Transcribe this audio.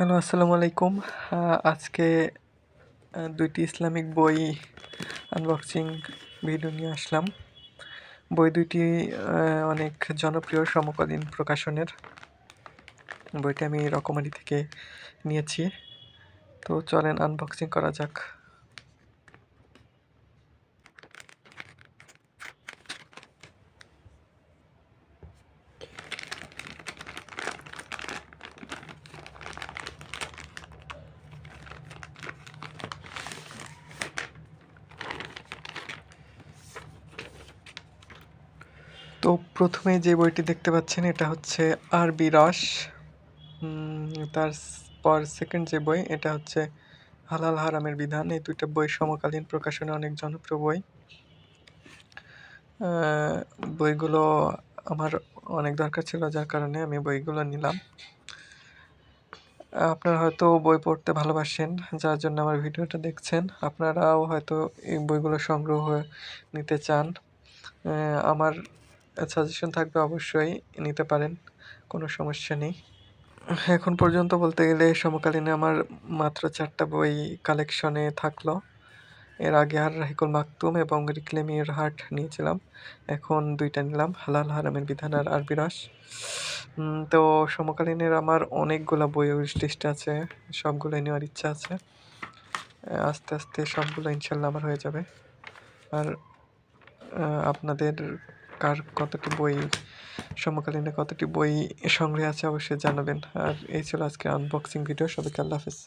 Hello, আসসালামু আলাইকুম। আজকে দুইটি ইসলামিক বই আনবক্সিং ভিডিও নিয়ে আসলাম। বই দুইটি অনেক জনপ্রিয় সমকালীন প্রকাশনের। বইটি আমি রকমারি থেকে নিয়েছি। তো চলেন আনবক্সিং করা যাক। তো প্রথমে যে বইটি দেখতে পাচ্ছেন এটা হচ্ছে আরবি রস। উম, তার পর সেকেন্ড যে বই এটা হচ্ছে হালাল হারামের বিধান। এই দুইটা বই সমকালীন প্রকাশনে অনেক জনপ্রিয় বই। বইগুলো আমার অনেক দরকার ছিল যার কারণে আমি বইগুলো নিলাম। আপনারা হয়তো বই পড়তে ভালোবাসেন যার জন্য আমার ভিডিওটা দেখছেন। আপনারাও হয়তো এই বইগুলো সংগ্রহ নিতে চান। আমার সাজেশন থাকবে অবশ্যই, নিতে পারেন, কোনো সমস্যা নেই। এখন পর্যন্ত বলতে গেলে সমকালীনে আমার মাত্র চারটা বই কালেকশনে থাকল। এর আগে আর রাহিকুল মাকতুম এবং রিক্লেমির হার্ট নিয়েছিলাম। এখন দুইটা নিলাম, হালাল হারামের বিধান আর আরবি রস। তো সমকালীনের আমার অনেকগুলো বই লিস্টে আছে, সবগুলো নেওয়ার ইচ্ছা আছে। আস্তে আস্তে সবগুলো ইনশাল্লাহ আমার হয়ে যাবে। আর আপনাদের কার কতটি বই, সমকালীনে কতটি বই সংগ্রহে আছে অবশ্যই জানাবেন। আর এই ছিল আজকের আনবক্সিং ভিডিও সবাইকে আল্লাহ হাফেজ।